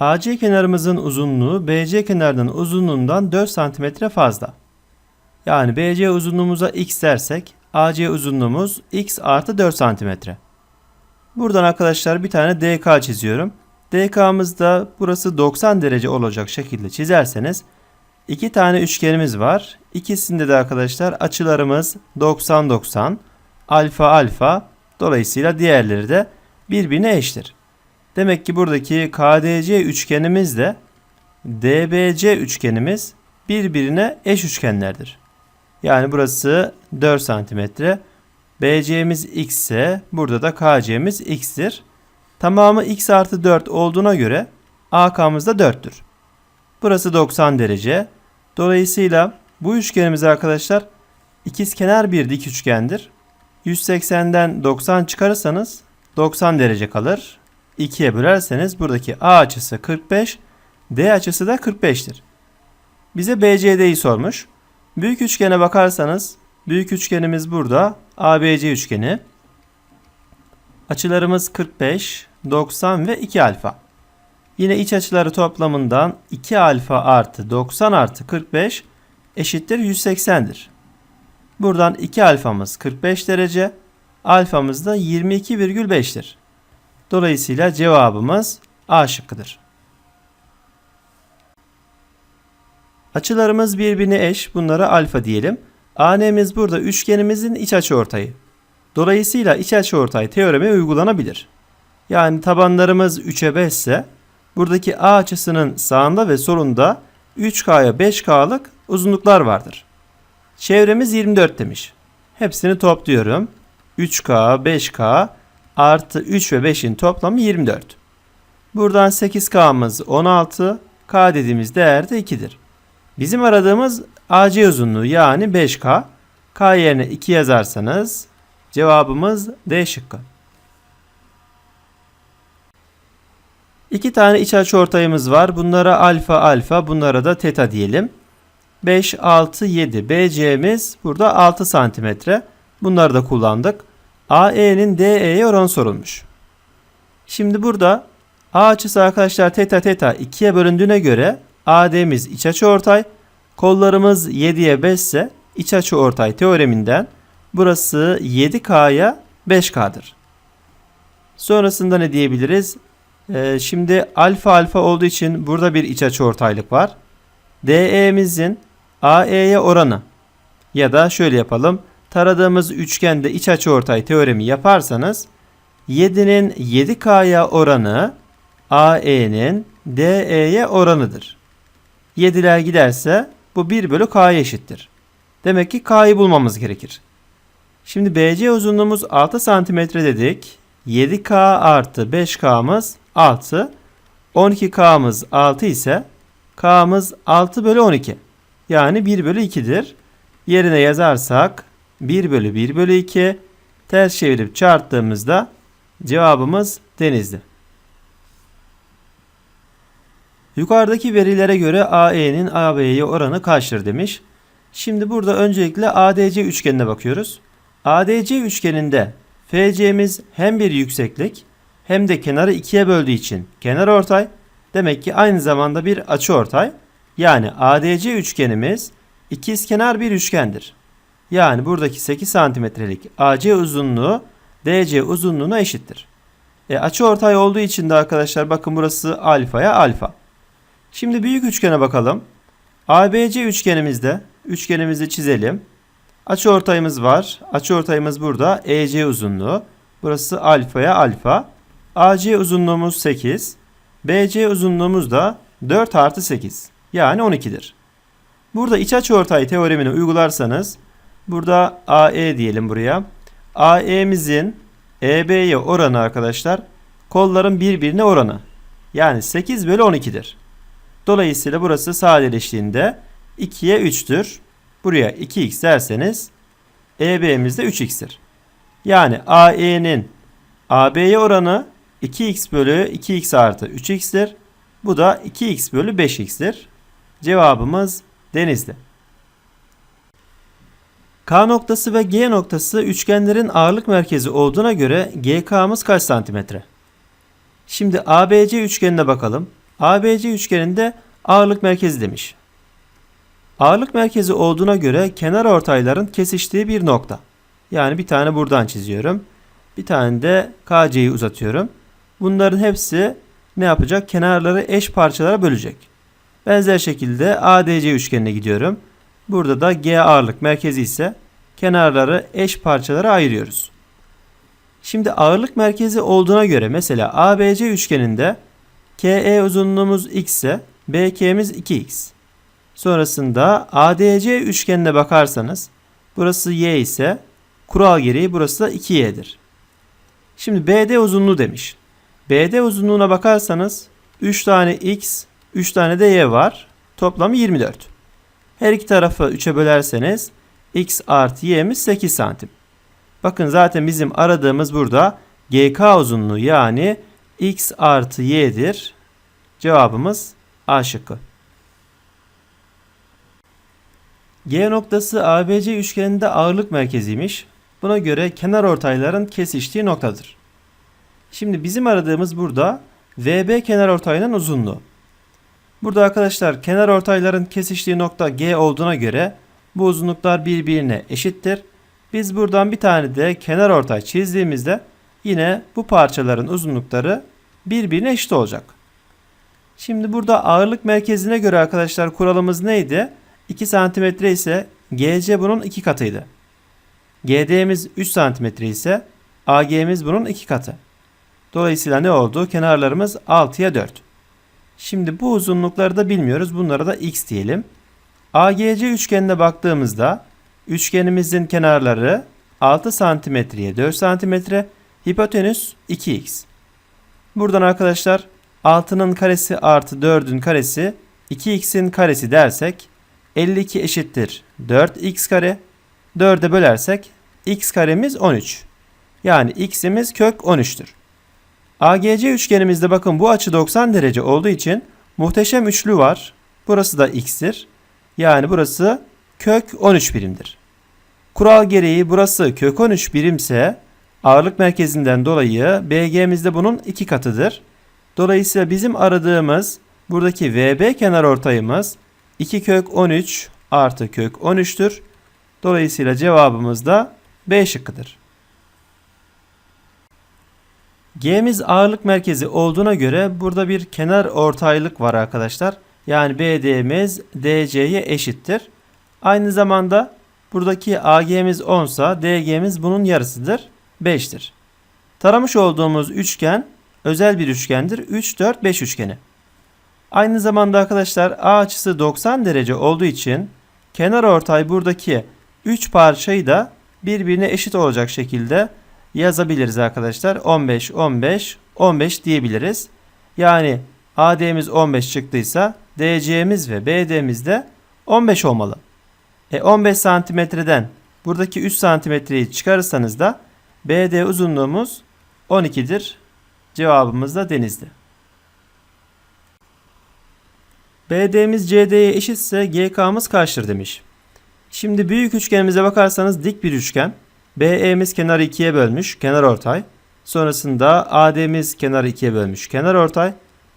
AC kenarımızın uzunluğu BC kenarının uzunluğundan 4 cm fazla. Yani BC uzunluğumuza x dersek AC uzunluğumuz x artı 4 cm. Buradan arkadaşlar bir tane DK çiziyorum. DK'mız da burası 90 derece olacak şekilde çizerseniz iki tane üçgenimiz var. İkisinde de arkadaşlar açılarımız 90-90, alfa alfa dolayısıyla diğerleri de birbirine eşittir. Demek ki buradaki KDC üçgenimiz de DBC üçgenimiz birbirine eş üçgenlerdir. Yani burası 4 santimetre. BC'miz x ise burada da KC'miz x'tir. Tamamı x artı 4 olduğuna göre AK'mız da 4'tür. Burası 90 derece. Dolayısıyla bu üçgenimiz arkadaşlar ikizkenar bir dik üçgendir. 180'den 90 çıkarırsanız 90 derece kalır. 2'ye bölerseniz buradaki A açısı 45, D açısı da 45'tir. Bize BCD'yi sormuş. Büyük üçgene bakarsanız büyük üçgenimiz burada ABC üçgeni. Açılarımız 45, 90 ve 2 alfa. Yine iç açıları toplamından 2 alfa artı 90 artı 45 eşittir 180'dir. Buradan 2 alfamız 45 derece, alfamız da 22,5'tir. Dolayısıyla cevabımız A şıkkıdır. Açılarımız birbirine eş. Bunlara alfa diyelim. AN'miz burada üçgenimizin iç açıortayı. Dolayısıyla iç açıortay teoremi uygulanabilir. Yani tabanlarımız 3'e 5 ise buradaki A açısının sağında ve solunda 3K'ya 5K'lık uzunluklar vardır. Çevremiz 24 demiş. Hepsini topluyorum. 3K, 5K artı 3 ve 5'in toplamı 24. Buradan 8K'mız 16, K dediğimiz değer de 2'dir. Bizim aradığımız AC uzunluğu yani 5K. K yerine 2 yazarsanız cevabımız D şıkkı. İki tane iç açıortayımız var. Bunlara alfa alfa, bunlara da teta diyelim. 5, 6, 7. BC'miz burada 6 santimetre. Bunları da kullandık. AE'nin DE'ye oranı sorulmuş. Şimdi burada A açısı arkadaşlar teta teta 2'ye bölündüğüne göre AD'miz iç açıortay, kollarımız 7'ye 5 ise iç açıortay teoreminden burası 7K'ya 5K'dır. Sonrasında ne diyebiliriz? Ee, şimdi alfa alfa olduğu için burada bir iç açıortaylık var. DE'mizin AE'ye oranı ya da şöyle yapalım. Taradığımız üçgende iç açıortay teoremi yaparsanız 7'nin 7K'ya oranı AE'nin DE'ye oranıdır. 7'ler giderse bu 1 bölü K'ya eşittir. Demek ki K'yı bulmamız gerekir. Şimdi BC uzunluğumuz 6 cm dedik. 7K artı 5K'mız 6. 12K'mız 6 ise K'mız 6 bölü 12. Yani 1 bölü 2'dir. Yerine yazarsak 1 bölü 1 bölü 2 ters çevirip çarptığımızda cevabımız denizli. Yukarıdaki verilere göre AE'nin AB'ye oranı kaçtır demiş. Şimdi burada öncelikle ADC üçgenine bakıyoruz. ADC üçgeninde FC'miz hem bir yükseklik hem de kenarı ikiye böldüğü için kenar ortay demek ki aynı zamanda bir açı ortay. Yani ADC üçgenimiz ikizkenar bir üçgendir. Yani buradaki 8 santimetrelik AC uzunluğu DC uzunluğuna eşittir. E, açı ortay olduğu için de arkadaşlar bakın burası alfaya alfa. Şimdi büyük üçgene bakalım. ABC üçgenimizde üçgenimizi çizelim. Açı ortayımız var. Açı ortayımız burada. EC uzunluğu. Burası alfaya alfa. AC uzunluğumuz 8. BC uzunluğumuz da 4 artı 8. Yani 12'dir. Burada iç açı ortay teoremini uygularsanız burada AE diyelim buraya. AE'mizin EB'ye oranı arkadaşlar kolların birbirine oranı. Yani 8 bölü 12'dir. Dolayısıyla burası sadeleştiğinde 2'ye 3'tür. Buraya 2x derseniz EB'miz de 3x'tir. Yani AE'nin AB'ye oranı 2x bölü 2x artı 3x'tir. Bu da 2x bölü 5x'tir. Cevabımız denizli. K noktası ve G noktası üçgenlerin ağırlık merkezi olduğuna göre GK'mız kaç santimetre? Şimdi ABC üçgenine bakalım. ABC üçgeninde ağırlık merkezi demiş. Ağırlık merkezi olduğuna göre kenar ortayların kesiştiği bir nokta. Yani bir tane buradan çiziyorum. Bir tane de KC'yi uzatıyorum. Bunların hepsi ne yapacak? Kenarları eş parçalara bölecek. Benzer şekilde ADC üçgenine gidiyorum. Burada da G ağırlık merkezi ise kenarları eş parçalara ayırıyoruz. Şimdi ağırlık merkezi olduğuna göre mesela ABC üçgeninde KE uzunluğumuz x ise BK'miz 2x. Sonrasında ADC üçgenine bakarsanız burası y ise kural gereği burası da 2y'dir. Şimdi BD uzunluğu demiş. BD uzunluğuna bakarsanız 3 tane x, 3 tane de y var. Toplamı 24. Her iki tarafı 3'e bölerseniz x artı y'miz 8 santim. Bakın zaten bizim aradığımız burada GK uzunluğu yani x artı y'dir. Cevabımız A şıkkı. G noktası ABC üçgeninde ağırlık merkeziymiş. Buna göre kenar ortayların kesiştiği noktadır. Şimdi bizim aradığımız burada VB kenar ortayının uzunluğu. Burada arkadaşlar kenar ortayların kesiştiği nokta G olduğuna göre bu uzunluklar birbirine eşittir. Biz buradan bir tane de kenar ortay çizdiğimizde yine bu parçaların uzunlukları birbirine eşit olacak. Şimdi burada ağırlık merkezine göre arkadaşlar kuralımız neydi? 2 cm ise GC bunun 2 katıydı. GD'miz 3 cm ise AG'miz bunun 2 katı. Dolayısıyla ne oldu? Kenarlarımız 6'ya 4. Şimdi bu uzunlukları da bilmiyoruz. Bunlara da x diyelim. AGC üçgenine baktığımızda üçgenimizin kenarları 6 santimetreye 4 santimetre, hipotenüs 2x. Buradan arkadaşlar 6'nın karesi artı 4'ün karesi 2x'in karesi dersek 52 eşittir 4x kare. 4'e bölersek x karemiz 13. Yani x'imiz kök 13'tür. AGC üçgenimizde bakın bu açı 90 derece olduğu için muhteşem üçlü var. Burası da x'tir. Yani burası kök 13 birimdir. Kural gereği burası kök 13 birimse ağırlık merkezinden dolayı BG'miz de bunun iki katıdır. Dolayısıyla bizim aradığımız buradaki VB kenar ortayımız 2 kök 13 artı kök 13'tür. Dolayısıyla cevabımız da B şıkkıdır. G'miz ağırlık merkezi olduğuna göre burada bir kenar ortaylık var arkadaşlar. Yani BD'miz DC'ye eşittir. Aynı zamanda buradaki AG'miz 10 ise DG'miz bunun yarısıdır. 5'tir. Taramış olduğumuz üçgen özel bir üçgendir. 3, 4, 5 üçgeni. Aynı zamanda arkadaşlar A açısı 90 derece olduğu için kenar ortay buradaki 3 parçayı da birbirine eşit olacak şekilde yazabiliriz arkadaşlar. 15, 15, 15 diyebiliriz. Yani AD'miz 15 çıktıysa DC'miz ve BD'miz de 15 olmalı. E 15 santimetreden buradaki 3 santimetreyi çıkarırsanız da BD uzunluğumuz 12'dir. Cevabımız da denizdi. BD'miz CD'ye eşitse GK'mız kaçtır demiş. Şimdi büyük üçgenimize bakarsanız dik bir üçgen. BE'miz kenarı ikiye bölmüş, kenar ortay. Sonrasında AD'miz kenarı ikiye bölmüş, kenar ortay.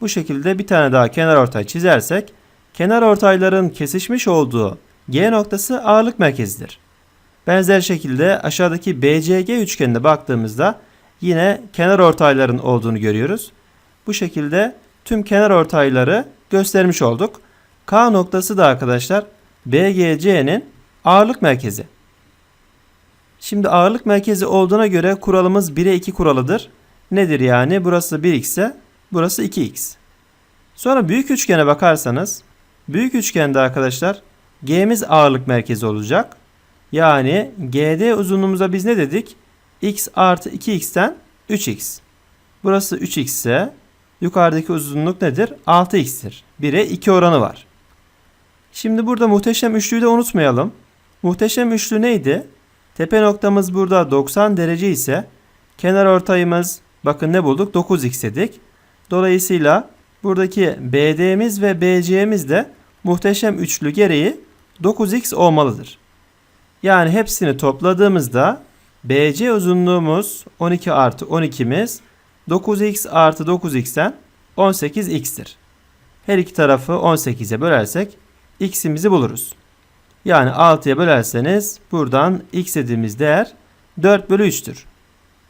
Bu şekilde bir tane daha kenar ortay çizersek kenar ortayların kesişmiş olduğu G noktası ağırlık merkezidir. Benzer şekilde aşağıdaki BCG üçgenine baktığımızda yine kenar ortayların olduğunu görüyoruz. Bu şekilde tüm kenar ortayları göstermiş olduk. K noktası da arkadaşlar BGC'nin ağırlık merkezi. Şimdi ağırlık merkezi olduğuna göre kuralımız 1'e 2 kuralıdır. Nedir yani? Burası 1x ise burası 2x. Sonra büyük üçgene bakarsanız büyük üçgende arkadaşlar G'miz ağırlık merkezi olacak. Yani GD uzunluğumuza biz ne dedik? x artı 2x'ten 3x. Burası 3x ise yukarıdaki uzunluk nedir? 6x'tir. 1'e 2 oranı var. Şimdi burada muhteşem üçlüyü de unutmayalım. Muhteşem üçlü neydi? Tepe noktamız burada 90 derece ise kenar ortayımız bakın ne bulduk? 9x dedik. Dolayısıyla buradaki BD'miz ve BC'miz de muhteşem üçlü gereği 9x olmalıdır. Yani hepsini topladığımızda BC uzunluğumuz 12 artı 12'miz 9x artı 9x'ten 18x'tir. Her iki tarafı 18'e bölersek x'imizi buluruz. Yani 6'ya bölerseniz buradan x dediğimiz değer 4 bölü 3'tür.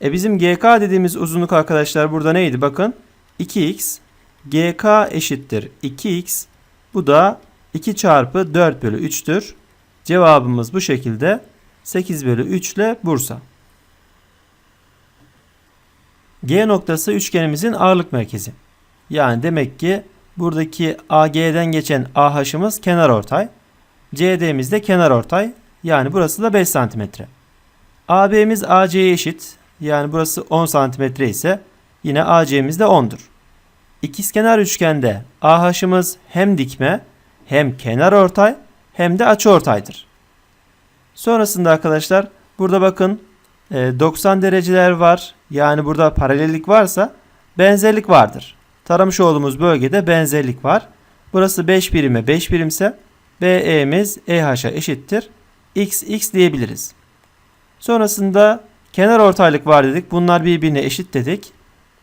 E bizim gk dediğimiz uzunluk arkadaşlar burada neydi? Bakın 2x gk eşittir 2x bu da 2 çarpı 4 bölü 3'tür. Cevabımız bu şekilde 8 bölü 3 ile Bursa. G noktası üçgenimizin ağırlık merkezi. Yani demek ki buradaki AG'den geçen AH'ımız kenar ortay. CD'miz de kenar ortay. Yani burası da 5 cm. AB'miz AC'ye eşit. Yani burası 10 cm ise yine AC'miz de 10'dur. İkizkenar üçgende AH'ımız hem dikme hem kenar ortay hem de açı ortaydır. Sonrasında arkadaşlar burada bakın e, 90 dereceler var. Yani burada paralellik varsa benzerlik vardır. Taramış olduğumuz bölgede benzerlik var. Burası 5 birime 5 birimse BE'miz EH'a eşittir. X X diyebiliriz. Sonrasında kenar ortaylık var dedik. Bunlar birbirine eşit dedik.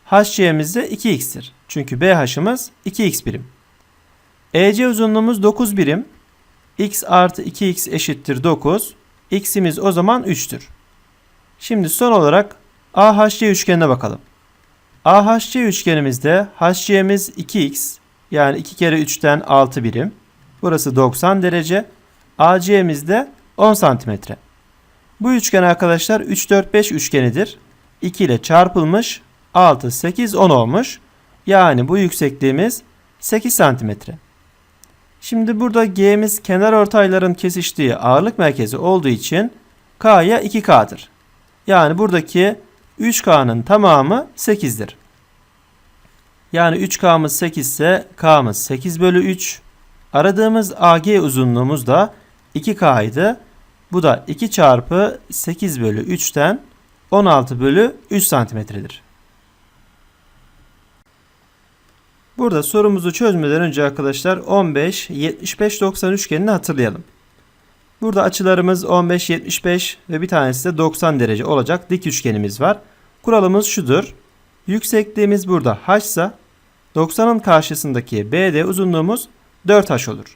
HC'miz de 2x'tir. Çünkü BH'ımız 2x birim. EC uzunluğumuz 9 birim. x artı 2x eşittir 9. x'imiz o zaman 3'tür. Şimdi son olarak AHC üçgenine bakalım. AHC üçgenimizde HC'miz 2x yani 2 kere 3'ten 6 birim. Burası 90 derece. AC'miz de 10 santimetre. Bu üçgen arkadaşlar 3 4 5 üçgenidir. 2 ile çarpılmış 6 8 10 olmuş. Yani bu yüksekliğimiz 8 santimetre. Şimdi burada G'miz kenar ortayların kesiştiği ağırlık merkezi olduğu için K'ya 2K'dır. Yani buradaki 3K'nın tamamı 8'dir. Yani 3K'mız 8 ise K'mız 8 bölü 3. Aradığımız AG uzunluğumuz da 2K idi. Bu da 2 çarpı 8 bölü 3'ten 16 bölü 3 santimetredir. Burada sorumuzu çözmeden önce arkadaşlar 15, 75, 90 üçgenini hatırlayalım. Burada açılarımız 15, 75 ve bir tanesi de 90 derece olacak dik üçgenimiz var. Kuralımız şudur. Yüksekliğimiz burada h ise 90'ın karşısındaki BD uzunluğumuz 4h olur.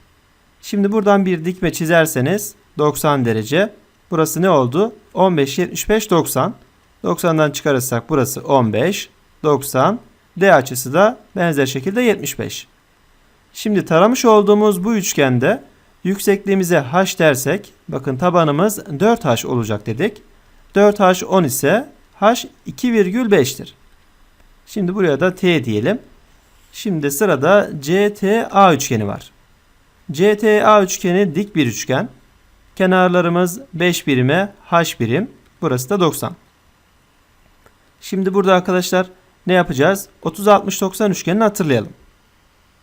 Şimdi buradan bir dikme çizerseniz 90 derece. Burası ne oldu? 15, 75, 90. 90'dan çıkarırsak burası 15, 90. D açısı da benzer şekilde 75. Şimdi taramış olduğumuz bu üçgende yüksekliğimize h dersek bakın tabanımız 4h olacak dedik. 4h 10 ise h 2,5'tir. Şimdi buraya da t diyelim. Şimdi sırada CTA üçgeni var. CTA üçgeni dik bir üçgen. Kenarlarımız 5 birime h birim. Burası da 90. Şimdi burada arkadaşlar ne yapacağız? 30 60 90 üçgenini hatırlayalım.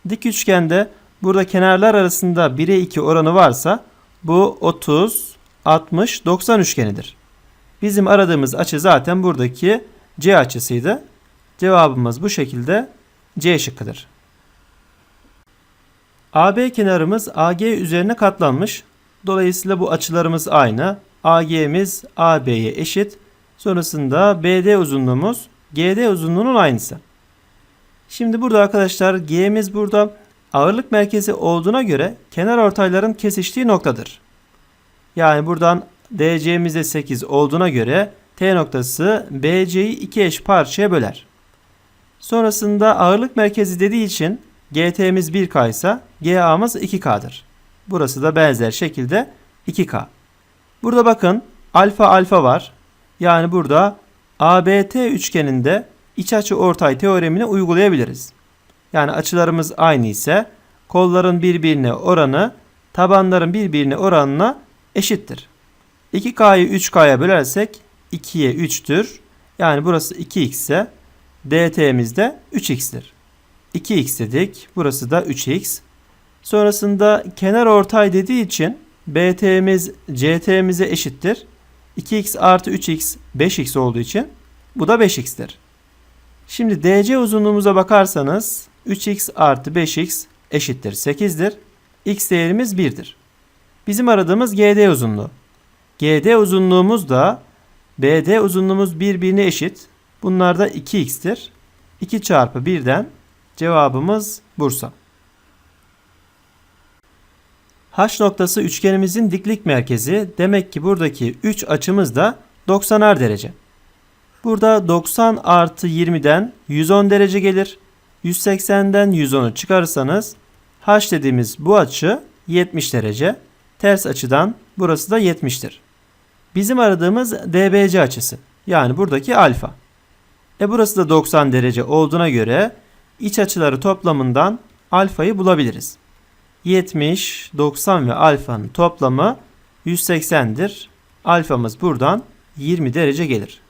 Dik üçgende burada kenarlar arasında 1'e 2 oranı varsa bu 30 60 90 üçgenidir. Bizim aradığımız açı zaten buradaki C açısıydı. Cevabımız bu şekilde C şıkkıdır. AB kenarımız AG üzerine katlanmış. Dolayısıyla bu açılarımız aynı. AG'miz AB'ye eşit. Sonrasında BD uzunluğumuz GD uzunluğunun aynısı. Şimdi burada arkadaşlar G'miz burada ağırlık merkezi olduğuna göre kenar ortayların kesiştiği noktadır. Yani buradan DC'miz 8 olduğuna göre T noktası BC'yi iki eş parçaya böler. Sonrasında ağırlık merkezi dediği için GT'miz 1K ise GA'mız 2K'dır. Burası da benzer şekilde 2K. Burada bakın alfa alfa var. Yani burada ABT üçgeninde iç açı ortay teoremini uygulayabiliriz. Yani açılarımız aynı ise kolların birbirine oranı tabanların birbirine oranına eşittir. 2K'yı 3K'ya bölersek 2'ye 3'tür. Yani burası 2x ise DT'miz de 3x'tir. 2x dedik. Burası da 3x. Sonrasında kenar ortay dediği için BT'miz CT'mize eşittir. 2x artı 3x 5x olduğu için bu da 5x'tir. Şimdi DC uzunluğumuza bakarsanız 3x artı 5x eşittir 8'dir. X değerimiz 1'dir. Bizim aradığımız GD uzunluğu. GD uzunluğumuz da BD uzunluğumuz birbirine eşit. Bunlar da 2x'tir. 2 çarpı 1'den cevabımız Bursa. H noktası üçgenimizin diklik merkezi. Demek ki buradaki 3 açımız da 90'ar derece. Burada 90 artı 20'den 110 derece gelir. 180'den 110'u çıkarırsanız H dediğimiz bu açı 70 derece. Ters açıdan burası da 70'tir. Bizim aradığımız DBC açısı. Yani buradaki alfa. E burası da 90 derece olduğuna göre iç açıları toplamından alfayı bulabiliriz. 70, 90 ve alfanın toplamı 180'dir. Alfamız buradan 20 derece gelir.